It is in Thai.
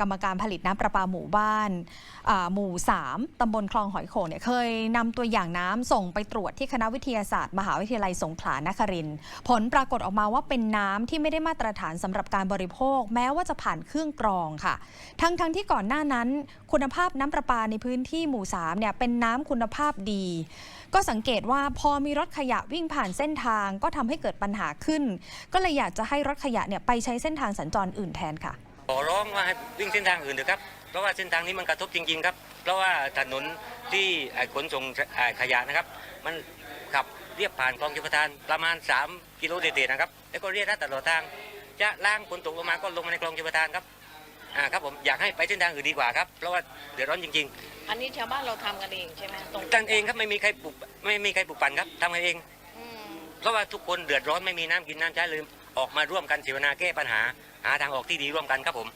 กรรมการผลิตน้ำประปาหมู่บ้านหมู่ 3ตำบลคลองหอยโขงเนี่ยเคยนำตัวอย่างน้ำส่งไปตรวจที่คณะวิทยาศาสตร์มหาวิทยาลัยสงขลานครินทร์ผลปรากฏออกมาว่าเป็นน้ำที่ไม่ได้มาตรฐานสำหรับการบริโภค แม้ว่าจะผ่านเครื่องกรองค่ะ ทั้งทั้งที่ก่อนหน้านั้น คุณภาพน้ำประปาในพื้นที่หมู่ 3 เนี่ยเป็นน้ำคุณภาพดี ก็สังเกตว่าพอมีรถขยะวิ่งผ่านเส้นทางก็ทำให้เกิดปัญหาขึ้น ก็เลยอยากจะให้รถขยะเนี่ยไปใช้เส้นทางสัญจรอื่นแทนค่ะ อร้องว่าให้วิ่งเส้นทางอื่นเถอะครับ เพราะว่าเส้นทางนี้มันกระทบจริง ๆ ครับ เพราะว่าถนนที่เอ่อขนส่งเอ่อขยะนะครับ มันขับเรียบผ่านคลองชลประทานประมาณ 3 กิโลเศษๆนะครับ แล้วก็เรียกรัดตลอดทาง จะล้างฝนตกลงมาก็ลงมาในคลองชลประทานครับอ่าครับผมอยากให้ไปเส้นทางอื่นดีกว่าครับ เพราะว่าเดือดร้อนจริงอันนี้ชาวบ้านเราทำกันเองใช่ไหมตรงๆตั้งเองครับไม่มีใครปลูกไม่มีใครปลูกปั่นครับทำกันเองอืมเพราะว่าทุกคนเดือดร้อนไม่มีน้ำกินน้ำใช้เลย ออกมาร่วมกันเสวนาแก้ปัญหาหาทางออกที่ดีร่วมกันครับผม